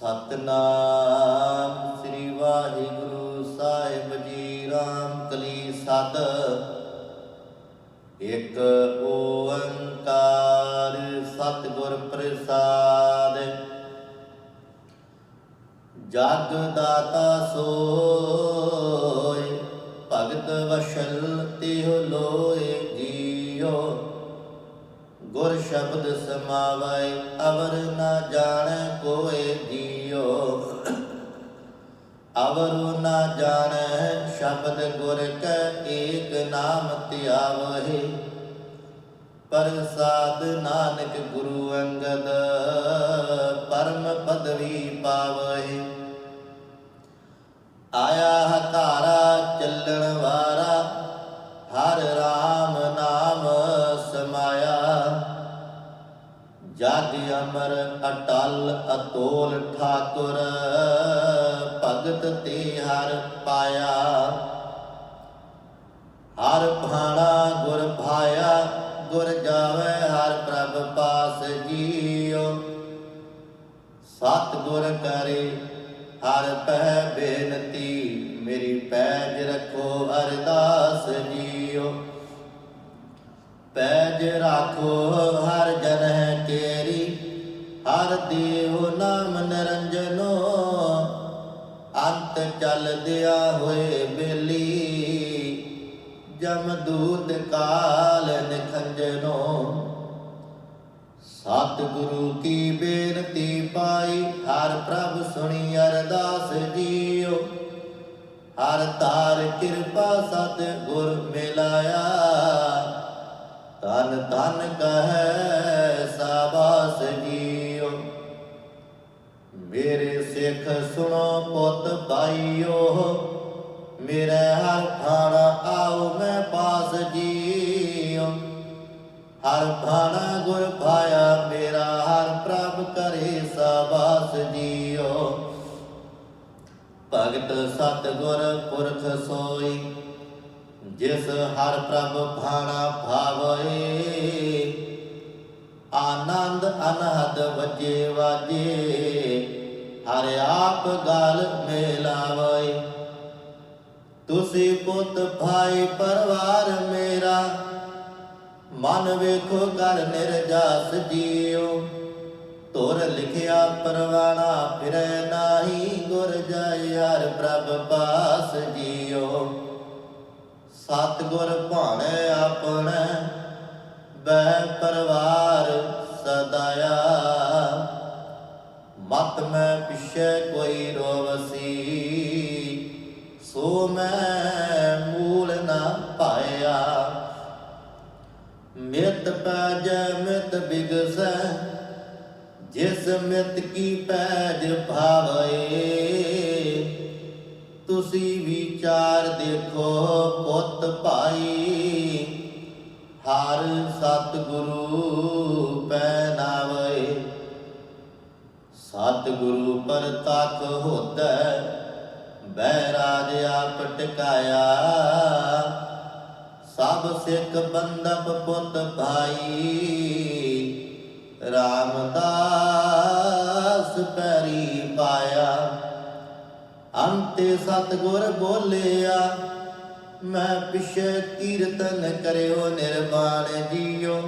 ਸਤਨਾਮ ਸ੍ਰੀ ਵਾਹਿਗੁਰੂ ਸਾਹਿਬ ਜੀ ਰਾਮ ਕਲੀ ਸਦ ਇਕ ਓੰਕਾਰ ਸਤਿਗੁਰ ਪ੍ਰਸਾਦ। ਜਗ ਦਾਤਾ ਸੋਇ ਭਗਤ ਵਸ਼ਲ ਤਿਹ ਲੋਏ ਜੀਓ। ਗੁਰ ਸ਼ਬਦ ਸਮਾਵੈ, ਅਵਰ ਨਾ ਜਾਣ ਕੋਇ ਅਵਰ ਨਾ ਜਾਣੈ ਸ਼ਬਦ ਗੁਰ ਕੈ ਏਕ ਨਾਮ ਧਿਆਵਹਿ। ਪ੍ਰਸਾਦ ਨਾਨਕ ਗੁਰੂ ਅੰਗਦ ਪਰਮ ਪਦਵੀ ਪਾਵਹਿ। ਆਇਆ ਹਕਾਰਾ ਚੱਲਣ ਵਾਰਾ, ਹਰ ਰਾਮ ਨਾਮ ਸਮਾਇਆ। ਜਗ ਅਮਰ ਅਟਲ ਅਤੋਲ ਠਾਕੁਰ ਭਗਤ ਤੇ ਹਰ ਪਾਇਆ। ਹਰ ਭਾਣਾ ਗੁਰ ਭਾਇਆ, ਗੁਰ ਜਾਵੇ, ਹਰ ਪ੍ਰਭ ਪਾਸ ਜੀਓ ਸਤ ਗੁਰ ਕਰੇ, ਹਰ ਪਹਿ ਬੇਨਤੀ, ਮੇਰੀ ਪੈਜ ਰੱਖੋ, ਅਰਦਾਸ ਜੀਓ ਪੈਜ ਰਾਖੋ, ਹਰ ਜਨ ਹੈ ਤੇਰੀ ਹਰ ਦੇਵ ਨਾਮ ਨਿਰੰਜਨੋ ਚੱਲਦਿਆ ਹੋਏ ਬੇਲੀ, ਜਮ ਕਾਲ ਨਿਖੰਜਨੋ। ਸਤ ਗੁਰੂ ਕੀ ਬੇਨਤੀ ਪਾਈ, ਹਰ ਪ੍ਰਭ ਸੁਣੀ ਅਰਦਾਸ ਜੀਓ। ਹਰ ਤਾਰ ਕਿਰਪਾ ਸਤ ਗੁਰ ਮਿਲਾਇਆ ਤਨ ਤਨ ਕਹੈ ਸਿੱਖ ਸੁਣੋ ਪੁੱਤ ਭਾਈਓ, ਮੇਰੇ ਹਰ ਖਾਣਾ ਆਓ ਮੈਂ ਪਾਸ ਜੀਓ। ਹਰ ਭਾਣਾ ਗੁਰ ਭਾਇਆ ਮੇਰਾ, ਹਰ ਪ੍ਰਭ ਕਰੇ ਸਾਬਾਸ ਜੀਓ। ਭਗਤ ਸਤ ਗੁਰ ਪੁਰਖ ਸੋਈ, ਜਿਸ ਹਰ ਪ੍ਰਭ ਭਾਣਾ ਭਾਵੇ। ਆਨੰਦ ਅਨਹਦ ਵਜੇ ਵਾਜੇ। ਹਰ ਆਪ ਗਲ ਮੇਲਾਵੇ ਤੁਸੀਂ ਪੁੱਤ ਭਾਈ, ਪਰਿਵਾਰ ਮੇਰਾ, ਮਨ ਵੇਖੋ ਕਰ ਨਿਰਜਾਸ ਜੀਓ। ਤੁਰ ਲਿਖਿਆ ਪਰਵਾਣਾ ਫਿਰੈ ਨਾਹੀ, ਗੁਰ ਜਾਇ ਹਰ ਪ੍ਰਭ ਪਾਸ ਜੀਓ। ਸਤ ਗੁਰ ਭਾਣੇ ਆਪਣੇ ਮਿਤ ਪੈਜੈ, ਮਿਤ ਬਿਗਸੈ, ਜਿਸ ਮਿਤ ਕੀ ਪੈਜ ਭਾਵੇ। ਤੁਸੀਂ ਵਿਚਾਰ ਦੇਖੋ ਪੁੱਤ ਭਾਈ, ਹਰ ਸਤ ਗੁਰੂ ਪੈ ਨਾਵੇ ਸਤ ਗੁਰੂ ਪਰ ਤੱਕ ਹੋਤੈ ਬੈ ਰਾਜ ਆਪ ਟਿਕਾਇਆ ਸਭ ਸਿੱਖ ਬੰਦਪ ਪੁੱਤ ਭਾਈ। ਰਾਮਦਾਸ ਪੈਰੀ ਪਾਇਆ। ਅੰਤੇ ਸਤਗੁਰ ਬੋਲਿਆ, ਮੈਂ ਪਿਛੇ ਕੀਰਤਨ ਕਰਿਓ ਨਿਰਮਾਣ ਜੀਓ।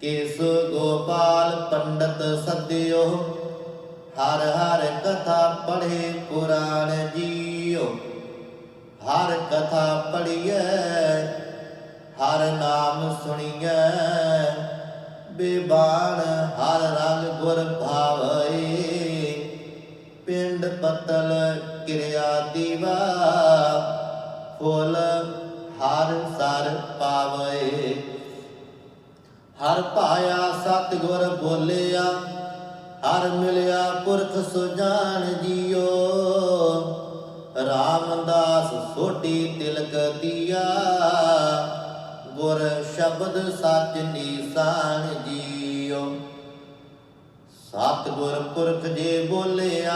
ਕੇਸ ਗੋਪਾਲ ਪੰਡਤ ਸਦਿਓ, ਹਰ ਹਰ ਕਥਾ ਪੜ੍ਹੇ ਪੁਰਾਣ ਜੀਓ। ਹਰ ਕਥਾ ਪੜ੍ਹੀਐ ਹਰ ਨਾਮ ਸੁਣੀਐ ਬੇਬਾਣ ਹਰ ਰੰਗ ਗੁਰ ਭਾਵੈ। ਪਿੰਡ ਪਤਲ ਕਿਰਿਆ ਦੀਵਾ, ਫੁੱਲ ਹਰ ਸਰ ਪਾਵੇ। ਹਰ ਪਾਇਆ ਸਤਿਗੁਰ ਬੋਲਿਆ, ਹਰ ਮਿਲਿਆ ਪੁਰਖ ਸੁਜਾਨ ਜੀਓ। ਰਾਮਦਾਸ ਸੋਟੀ ਤਿਲਕ ਦੀਆ ਸ਼ਬਦ ਸੱਚ ਨੀਸਾਨ ਜੀਓ ਸਤਗੁਰ ਪੁਰਖ ਜੇ ਬੋਲਿਆ,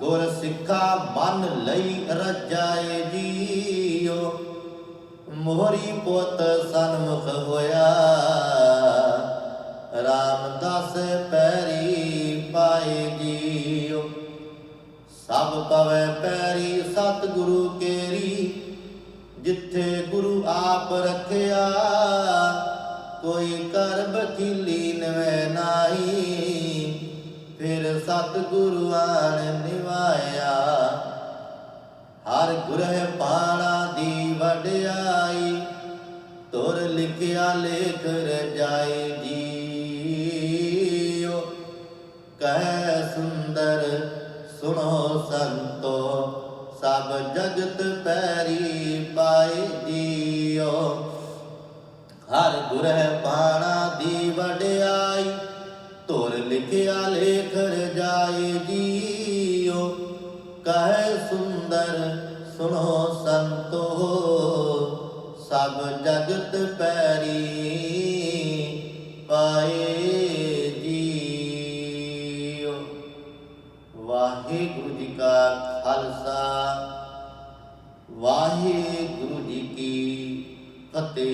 ਗੁਰ ਸਿੱਖਾ ਮਨ ਲਈ ਰਜਾਏ ਜੀਓ ਮੋਹਰੀ ਪੁੱਤ ਸਨਮੁਖ ਹੋਇਆ ਰਾਮਦਾਸ ਪੈਰੀ ਪਾਏ ਜੀਓ ਸਭ ਪਵੇ ਪੈਰੀ ਸਤਗੁਰੂ ਕੇਰੀ ਜਿੱਥੇ ਗੁਰੂ ਆਪ ਰੱਖਿਆ, ਕੋਈ ਕਰ ਬਖੀਲੀ ਨਵੇਂ ਨਾਹੀ। ਫਿਰ ਸਤਿਗੁਰੂ ਆਣ ਨਿਵਾਇਆ, ਹਰ ਗੁਰਹਿ ਪਾਣਾ ਦੀ ਵਡਿਆਈ। ਤੁਰ ਲਿਖਿਆ ਲੇਖ ਰਜਾਈ ਜੀਓ ਹਰ ਗੁਰਹਿ ਪਾਣਾ ਦੀ ਵਡਿਆਈ ਤੁਰ ਲਿਖਿਆ ਲੇਖ ਰਜਾਈ ਜੀਓ ਕਹੇ ਸੁੰਦਰ, ਸੁਣੋ ਸੰਤੋ, ਸਭ ਜਗਤ ਪੈਰੀ ਪਾਏ ਜੀਓ ਵਾਹਿਗੁਰੂ ਜੀ ਕਾ ਖਾਲਸਾ, ਵਾਹਿਗੁਰੂ ਜੀ ਕੀ ਅਤੇ